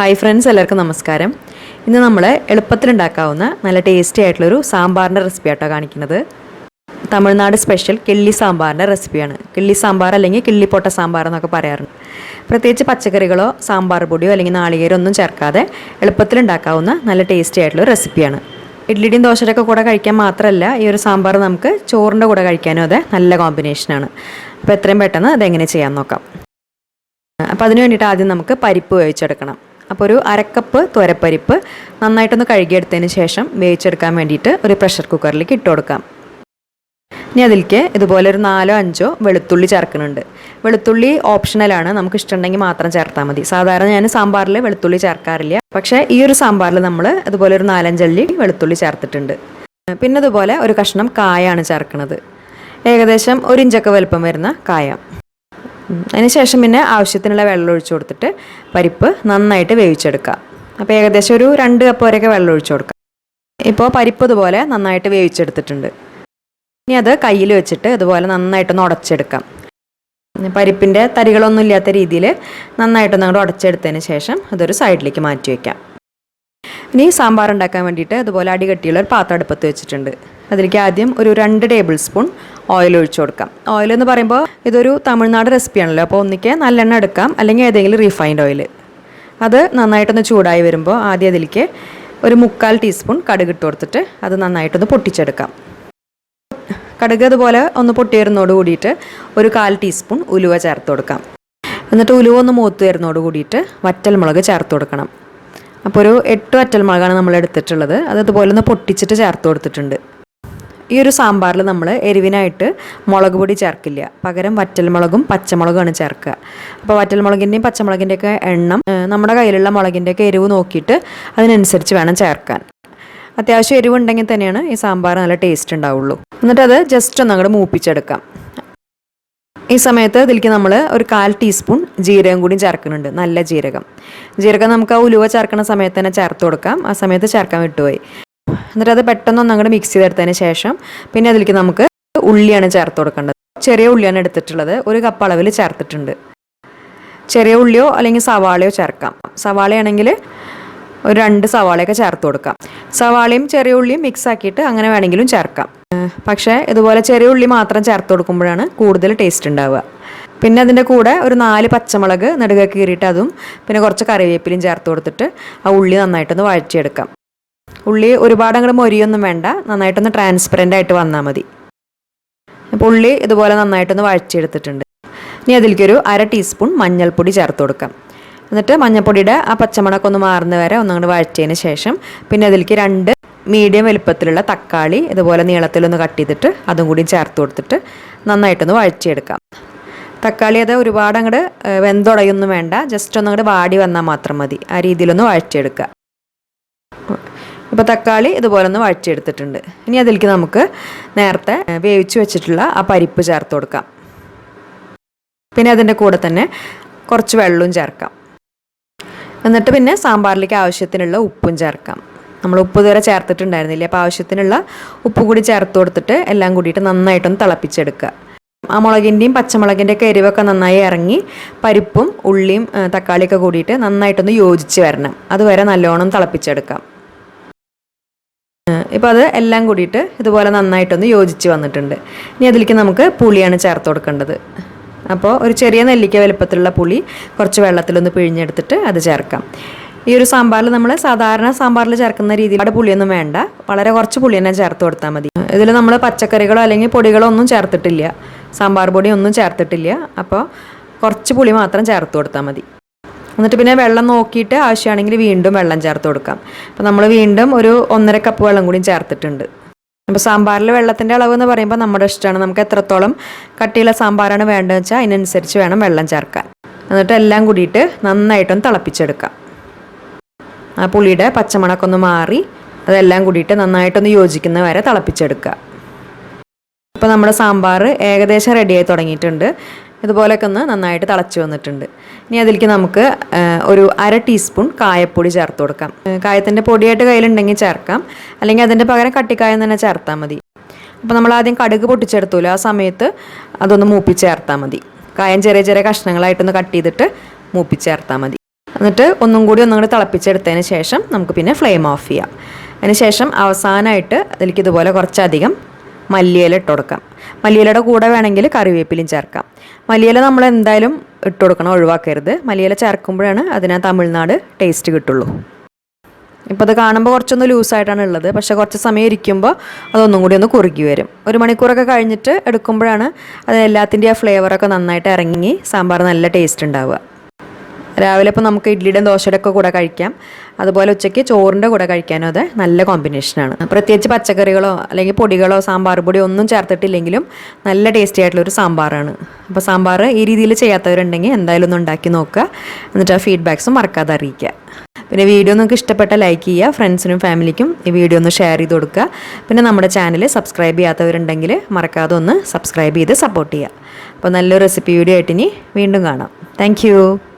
Hi friends എല്ലാവർക്കും നമസ്കാരം. ഇന്ന് നമ്മൾ എളുപ്പത്തിലുണ്ടാക്കാവുന്ന നല്ല ടേസ്റ്റി ആയിട്ടുള്ളൊരു സാമ്പാറിന്റെ റെസിപ്പി ആട്ടോ കാണിക്കുന്നത്. തമിഴ്നാട് സ്പെഷ്യൽ കിള്ളി സാമ്പാറിന്റെ റെസിപ്പിയാണ്. കിള്ളി സാമ്പാർ അല്ലെങ്കിൽ കിള്ളിപ്പൊട്ട സാമ്പാർ എന്നൊക്കെ പറയാറുണ്ട്. പ്രത്യേകിച്ച് പച്ചക്കറികളോ സാമ്പാർ പൊടിയോ അല്ലെങ്കിൽ നാളികേരോ ഒന്നും ചേർക്കാതെ എളുപ്പത്തിലുണ്ടാക്കാവുന്ന നല്ല ടേസ്റ്റി ആയിട്ടുള്ള റെസിപ്പിയാണ്. ഇഡ്ലിയുടെയും ദോശയുടെയൊക്കെ കൂടെ കഴിക്കാൻ മാത്രമല്ല ഈ ഒരു സാമ്പാർ നമുക്ക് ചോറിന്റെ കൂടെ കഴിക്കാനും അതെ നല്ല കോമ്പിനേഷനാണ്. അപ്പോൾ എത്രയും പെട്ടെന്ന് അതെങ്ങനെ ചെയ്യാൻ നോക്കാം. അപ്പോൾ അതിന് വേണ്ടിയിട്ട് ആദ്യം നമുക്ക് പരിപ്പ് വേവിച്ചെടുക്കണം. അപ്പോൾ ഒരു അരക്കപ്പ് തുരപ്പരിപ്പ് നന്നായിട്ടൊന്ന് കഴുകിയെടുത്തതിന് ശേഷം വേവിച്ചെടുക്കാൻ വേണ്ടിയിട്ട് ഒരു പ്രഷർ കുക്കറിലേക്ക് ഇട്ട് കൊടുക്കാം. ഇനി അതിലേക്ക് ഇതുപോലെ ഒരു നാലോ അഞ്ചോ വെളുത്തുള്ളി ചേർക്കുന്നുണ്ട്. വെളുത്തുള്ളി ഓപ്ഷണലാണ് നമുക്ക് ഇഷ്ടമുണ്ടെങ്കിൽ മാത്രം ചേർത്താൽ മതി. സാധാരണ ഞാൻ സാമ്പാറിൽ വെളുത്തുള്ളി ചേർക്കാറില്ല. പക്ഷേ ഈ ഒരു സാമ്പാറിൽ നമ്മൾ ഇതുപോലെ ഒരു നാലഞ്ചല്ലി വെളുത്തുള്ളി ചേർത്തിട്ടുണ്ട്. പിന്നെ ഇതുപോലെ ഒരു കഷ്ണം കായാണ് ചേർക്കുന്നത്. ഏകദേശം ഒരു ഇഞ്ചൊക്കെ വലുപ്പം വരുന്ന കായ. അതിനുശേഷം പിന്നെ ആവശ്യത്തിനുള്ള വെള്ളം ഒഴിച്ചു കൊടുത്തിട്ട് പരിപ്പ് നന്നായിട്ട് വേവിച്ചെടുക്കുക. അപ്പോൾ ഏകദേശം ഒരു രണ്ട് കപ്പ് വരെയൊക്കെ വെള്ളം ഒഴിച്ചു കൊടുക്കുക ഇപ്പോൾ പരിപ്പ് ഇതുപോലെ നന്നായിട്ട് വേവിച്ചെടുത്തിട്ടുണ്ട്. ഇനി അത് കയ്യിൽ വെച്ചിട്ട് ഇതുപോലെ നന്നായിട്ടൊന്ന് ഉടച്ചെടുക്കാം. പരിപ്പിന്റെ തരികളൊന്നും ഇല്ലാത്ത രീതിയിൽ നന്നായിട്ടൊന്ന് അങ്ങോട്ട് ഉടച്ചെടുത്തതിന് ശേഷം അതൊരു സൈഡിലേക്ക് മാറ്റി വയ്ക്കാം. ഇനി സാമ്പാർ ഉണ്ടാക്കാൻ വേണ്ടിയിട്ട് അതുപോലെ അടികട്ടിയുള്ള ഒരു പാത്രം അടുപ്പത്ത് വെച്ചിട്ടുണ്ട്. അതിലേക്ക് ആദ്യം ഒരു രണ്ട് ടേബിൾ സ്പൂൺ ഓയിൽ ഒഴിച്ചു കൊടുക്കാം. ഓയിൽ എന്ന് പറയുമ്പോൾ ഇതൊരു തമിഴ്നാട് റെസിപ്പിയാണല്ലോ അപ്പോൾ ഒന്നിക്ക് നല്ലെണ്ണ എടുക്കാം അല്ലെങ്കിൽ ഏതെങ്കിലും റീഫൈൻഡ് ഓയിൽ അത് നന്നായിട്ടൊന്ന് ചൂടായി വരുമ്പോൾ ആദ്യം അതിലേക്ക് ഒരു മുക്കാൽ ടീസ്പൂൺ കടുക് ഇട്ട് കൊടുത്തിട്ട് അത് നന്നായിട്ടൊന്ന് പൊട്ടിച്ചെടുക്കാം. കടുക് അതുപോലെ ഒന്ന് പൊട്ടി വരുന്നതോട് കൂടിയിട്ട് ഒരു കാൽ ടീസ്പൂൺ ഉലുവ ചേർത്ത് കൊടുക്കാം. എന്നിട്ട് ഉലുവ ഒന്ന് മൂത്ത് വരുന്നതോട് കൂടിയിട്ട് വറ്റൽമുളക് ചേർത്ത് കൊടുക്കണം. അപ്പോൾ ഒരു എട്ട് വറ്റൽമുളകാണ് നമ്മൾ എടുത്തിട്ടുള്ളത്. അത് ഇതുപോലെ ഒന്ന് പൊട്ടിച്ചിട്ട് ചേർത്ത് കൊടുത്തിട്ടുണ്ട്. ഈ ഒരു സാമ്പാറിൽ നമ്മൾ എരിവിനായിട്ട് മുളക് പൊടി ചേർക്കില്ല. പകരം വറ്റൽമുളകും പച്ചമുളകുമാണ് ചേർക്കുക. അപ്പോൾ വറ്റൽമുളകിന്റെയും പച്ചമുളകിന്റെയൊക്കെ എണ്ണം നമ്മുടെ കയ്യിലുള്ള മുളകിന്റെയൊക്കെ എരിവ് നോക്കിയിട്ട് അതിനനുസരിച്ച് വേണം ചേർക്കാൻ. അത്യാവശ്യം എരിവുണ്ടെങ്കിൽ തന്നെയാണ് ഈ സാമ്പാർ നല്ല ടേസ്റ്റ് ഉണ്ടാവുള്ളൂ. എന്നിട്ട് അത് ജസ്റ്റ് ഒന്ന് അങ്ങോട്ട് മൂപ്പിച്ചെടുക്കാം. ഈ സമയത്ത് ഇതിലേക്ക് നമ്മൾ ഒരു കാൽ ടീസ്പൂൺ ജീരകം കൂടി ചേർക്കുന്നുണ്ട് നല്ല ജീരകം. ജീരകം നമുക്ക് ആ ഉലുവ ചേർക്കുന്ന സമയത്ത് തന്നെ ചേർത്ത് കൊടുക്കാം. ആ സമയത്ത് ചേർക്കാൻ വിട്ടുപോയി. എന്നിട്ട് അത് പെട്ടെന്ന് ഒന്ന് അങ്ങോട്ട് മിക്സ് ചെയ്തെടുത്തതിന് ശേഷം പിന്നെ അതിലേക്ക് നമുക്ക് ഉള്ളിയാണ് ചേർത്ത് കൊടുക്കേണ്ടത്. ചെറിയ ഉള്ളിയാണ് എടുത്തിട്ടുള്ളത്. ഒരു കപ്പ് അളവിൽ ചേർത്തിട്ടുണ്ട്. ചെറിയ ഉള്ളിയോ അല്ലെങ്കിൽ സവാളയോ ചേർക്കാം. സവാളയാണെങ്കിൽ ഒരു രണ്ട് സവാളയൊക്കെ ചേർത്ത് കൊടുക്കാം. സവാളയും ചെറിയ ഉള്ളിയും മിക്സ് ആക്കിയിട്ട് അങ്ങനെ വേണമെങ്കിലും ചേർക്കാം. പക്ഷേ ഇതുപോലെ ചെറിയ ഉള്ളി മാത്രം ചേർത്ത് കൊടുക്കുമ്പോഴാണ് കൂടുതൽ ടേസ്റ്റ് ഉണ്ടാവുക. പിന്നെ അതിന്റെ കൂടെ ഒരു നാല് പച്ചമുളക് നെടുക കീറിയിട്ട് അതും പിന്നെ കുറച്ച് കറിവേപ്പിലയും ചേർത്ത് കൊടുത്തിട്ട് ആ ഉള്ളി നന്നായിട്ടൊന്ന് വഴറ്റിയെടുക്കാം. ഉള്ളി ഒരുപാട് അങ്ങോട്ട് മൊരിയൊന്നും വേണ്ട. നന്നായിട്ടൊന്ന് ട്രാൻസ്പെറന്റ് ആയിട്ട് വന്നാൽ മതി. അപ്പോൾ ഉള്ളി ഇതുപോലെ നന്നായിട്ടൊന്ന് വഴച്ചെടുത്തിട്ടുണ്ട് ഇനി അതിലേക്കൊരു അര ടീസ്പൂൺ മഞ്ഞൾപ്പൊടി ചേർത്ത് കൊടുക്കാം. എന്നിട്ട് മഞ്ഞൾപ്പൊടിയുടെ ആ പച്ചമണക്കം ഒന്ന് മാറുന്ന വരെ ഒന്നങ്ങോട്ട് വഴറ്റിയതിന് ശേഷം പിന്നെ അതിലേക്ക് രണ്ട് മീഡിയം വലുപ്പത്തിലുള്ള തക്കാളി ഇതുപോലെ നീളത്തിലൊന്ന് കട്ട് ചെയ്തിട്ട് അതും കൂടി ചേർത്ത് കൊടുത്തിട്ട് നന്നായിട്ടൊന്ന് വഴറ്റിയെടുക്കാം. തക്കാളി അത് ഒരുപാട് അങ്ങോട്ട് വെന്തുടയൊന്നും വേണ്ട. ജസ്റ്റ് ഒന്ന് അങ്ങോട്ട് വാടി വന്നാൽ മാത്രം മതി. ആ രീതിയിലൊന്ന് വഴറ്റിയെടുക്കുക. ഇപ്പോൾ തക്കാളി ഇതുപോലെ ഒന്ന് വഴറ്റിയെടുത്തിട്ടുണ്ട്. ഇനി അതിലേക്ക് നമുക്ക് നേരത്തെ വേവിച്ച് വെച്ചിട്ടുള്ള ആ പരിപ്പ് ചേർത്ത് കൊടുക്കാം. പിന്നെ അതിന്റെ കൂടെ തന്നെ കുറച്ച് വെള്ളവും ചേർക്കാം. എന്നിട്ട് പിന്നെ സാമ്പാറിലേക്ക് ആവശ്യത്തിനുള്ള ഉപ്പും ചേർക്കാം. നമ്മൾ ഉപ്പ് ഇതുവരെ ചേർത്തിട്ടുണ്ടായിരുന്നില്ല. അപ്പോൾ ആവശ്യത്തിനുള്ള ഉപ്പ് കൂടി ചേർത്ത് കൊടുത്തിട്ട് എല്ലാം കൂടിയിട്ട് നന്നായിട്ടൊന്ന് തിളപ്പിച്ചെടുക്കുക. ആ മുളകിന്റെയും പച്ചമുളകിന്റെ ഒക്കെ എരിവൊക്കെ നന്നായി ഇറങ്ങി പരിപ്പും ഉള്ളിയും തക്കാളിയൊക്കെ കൂടിയിട്ട് നന്നായിട്ടൊന്ന് യോജിച്ച് വരണം. അതുവരെ നല്ലോണം തിളപ്പിച്ചെടുക്കാം. ഇപ്പോൾ അത് എല്ലാം കൂടിയിട്ട് ഇതുപോലെ നന്നായിട്ടൊന്ന് യോജിച്ച് വന്നിട്ടുണ്ട്. ഇനി അതിലേക്ക് നമുക്ക് പുളിയാണ് ചേർത്ത് കൊടുക്കേണ്ടത്. അപ്പോൾ ഒരു ചെറിയ നെല്ലിക്ക വലുപ്പത്തിലുള്ള പുളി കുറച്ച് വെള്ളത്തിലൊന്ന് പിഴിഞ്ഞെടുത്തിട്ട് അത് ചേർക്കാം. ഈ ഒരു സാമ്പാറിൽ നമ്മൾ സാധാരണ സാമ്പാറിൽ ചേർക്കുന്ന രീതിയിൽ അവിടെ പുളിയൊന്നും വേണ്ട. വളരെ കുറച്ച് പുളി തന്നെ ചേർത്ത് കൊടുത്താൽ മതി. ഇതിൽ നമ്മൾ പച്ചക്കറികളോ അല്ലെങ്കിൽ പൊടികളോ ഒന്നും ചേർത്തിട്ടില്ല. സാമ്പാർ പൊടി ഒന്നും ചേർത്തിട്ടില്ല. അപ്പോൾ കുറച്ച് പുളി മാത്രം ചേർത്ത് കൊടുത്താൽ മതി. എന്നിട്ട് പിന്നെ വെള്ളം നോക്കിയിട്ട് ആവശ്യമാണെങ്കിൽ വീണ്ടും വെള്ളം ചേർത്ത് കൊടുക്കാം. അപ്പോൾ നമ്മൾ വീണ്ടും ഒരു ഒന്നര കപ്പ് വെള്ളം കൂടി ചേർത്തിട്ടുണ്ട്. അപ്പോൾ സാമ്പാറിൽ വെള്ളത്തിന്റെ അളവ് എന്ന് പറയുമ്പോൾ നമ്മുടെ ഇഷ്ടമാണ്. നമുക്ക് എത്രത്തോളം കട്ടിയുള്ള സാമ്പാറാണ് വേണ്ടതെന്ന് വെച്ചാൽ അതിനനുസരിച്ച് വേണം വെള്ളം ചേർക്കാൻ. എന്നിട്ട് എല്ലാം കൂടിയിട്ട് നന്നായിട്ടൊന്ന് തിളപ്പിച്ചെടുക്കാം. ആ പുളിയുടെ പച്ചമുളക് ഒന്ന് മാറി അതെല്ലാം കൂടിയിട്ട് നന്നായിട്ടൊന്ന് യോജിക്കുന്ന വരെ തിളപ്പിച്ചെടുക്കുക. അപ്പോൾ നമ്മുടെ സാമ്പാർ ഏകദേശം റെഡിയായി തുടങ്ങിയിട്ടുണ്ട്. ഇതുപോലെയൊക്കെ ഒന്ന് നന്നായിട്ട് തിളച്ച് വന്നിട്ടുണ്ട്. ഇനി അതിലേക്ക് നമുക്ക് ഒരു അര ടീസ്പൂൺ കായപ്പൊടി ചേർത്ത് കൊടുക്കാം. കായത്തിന്റെ പൊടിയായിട്ട് കയ്യിലുണ്ടെങ്കിൽ ചേർക്കാം. അല്ലെങ്കിൽ അതിന്റെ പകരം കട്ടിക്കായം തന്നെ ചേർത്താൽ മതി. അപ്പോൾ നമ്മൾ ആദ്യം കടുക് പൊട്ടിച്ചെടുത്തൂല ആ സമയത്ത് അതൊന്ന് മൂപ്പിച്ചേർത്താൽ മതി. കായം ചെറിയ ചെറിയ കഷ്ണങ്ങളായിട്ടൊന്ന് കട്ട് ചെയ്തിട്ട് മൂപ്പിച്ചേർത്താൽ മതി. എന്നിട്ട് ഒന്നും കൂടി ഒന്നും കൂടി തിളപ്പിച്ചെടുത്തതിന് ശേഷം നമുക്ക് പിന്നെ ഫ്ലെയിം ഓഫ് ചെയ്യാം. അതിന് ശേഷം അവസാനമായിട്ട് അതിലേക്ക് ഇതുപോലെ കുറച്ചധികം മല്ലിയില ഇട്ട് കൊടുക്കാം. മല്ലിയിലയുടെ കൂടെ വേണമെങ്കിൽ കറിവേപ്പിലയും ചേർക്കാം. മല്ലിയില നമ്മൾ എന്തായാലും ഇട്ട് കൊടുക്കണം ഒഴിവാക്കരുത്. മല്ലിയില ചേർക്കുമ്പോഴാണ് അതിന് തമിഴ്നാട് ടേസ്റ്റ് കിട്ടുള്ളൂ. ഇപ്പോൾ അത് കാണുമ്പോൾ കുറച്ചൊന്ന് ലൂസായിട്ടാണ് ഉള്ളത്. പക്ഷേ കുറച്ച് സമയം ഇരിക്കുമ്പോൾ അതൊന്നും കൂടി ഒന്ന് കുറുകി വരും. ഒരു മണിക്കൂറൊക്കെ കഴിഞ്ഞിട്ട് എടുക്കുമ്പോഴാണ് അത് എല്ലാത്തിന്റെയും ആ ഫ്ലേവറൊക്കെ നന്നായിട്ട് ഇറങ്ങി സാമ്പാർ നല്ല ടേസ്റ്റ് ഉണ്ടാവുക. രാവിലെ ഇപ്പോൾ നമുക്ക് ഇഡ്ലിയുടെയും ദോശയുടെ ഒക്കെ കൂടെ കഴിക്കാം. അതുപോലെ ഉച്ചയ്ക്ക് ചോറിന്റെ കൂടെ കഴിക്കാനും അത് നല്ല കോമ്പിനേഷനാണ് പ്രത്യേകിച്ച് പച്ചക്കറികളോ അല്ലെങ്കിൽ പൊടികളോ സാമ്പാർ പൊടിയോ ഒന്നും ചേർത്തിട്ടില്ലെങ്കിലും നല്ല ടേസ്റ്റി ആയിട്ടുള്ളൊരു സാമ്പാറാണ്. അപ്പോൾ സാമ്പാർ ഈ രീതിയിൽ ചെയ്യാത്തവരുണ്ടെങ്കിൽ എന്തായാലും ഒന്ന് ഉണ്ടാക്കി നോക്കുക. എന്നിട്ട് ആ ഫീഡ്ബാക്സും മറക്കാതെ അറിയിക്കുക. പിന്നെ വീഡിയോ നിങ്ങൾക്ക് ഇഷ്ടപ്പെട്ട ലൈക്ക് ചെയ്യുക ഫ്രണ്ട്സിനും ഫാമിലിക്കും ഈ വീഡിയോ ഒന്ന് ഷെയർ ചെയ്ത് കൊടുക്കുക. പിന്നെ നമ്മുടെ ചാനൽ സബ്സ്ക്രൈബ് ചെയ്യാത്തവരുണ്ടെങ്കിൽ മറക്കാതെ ഒന്ന് സബ്സ്ക്രൈബ് ചെയ്ത് സപ്പോർട്ട് ചെയ്യുക. അപ്പോൾ നല്ലൊരു റെസിപ്പി വീഡിയോ ആയിട്ട് ഇനി വീണ്ടും കാണാം. താങ്ക്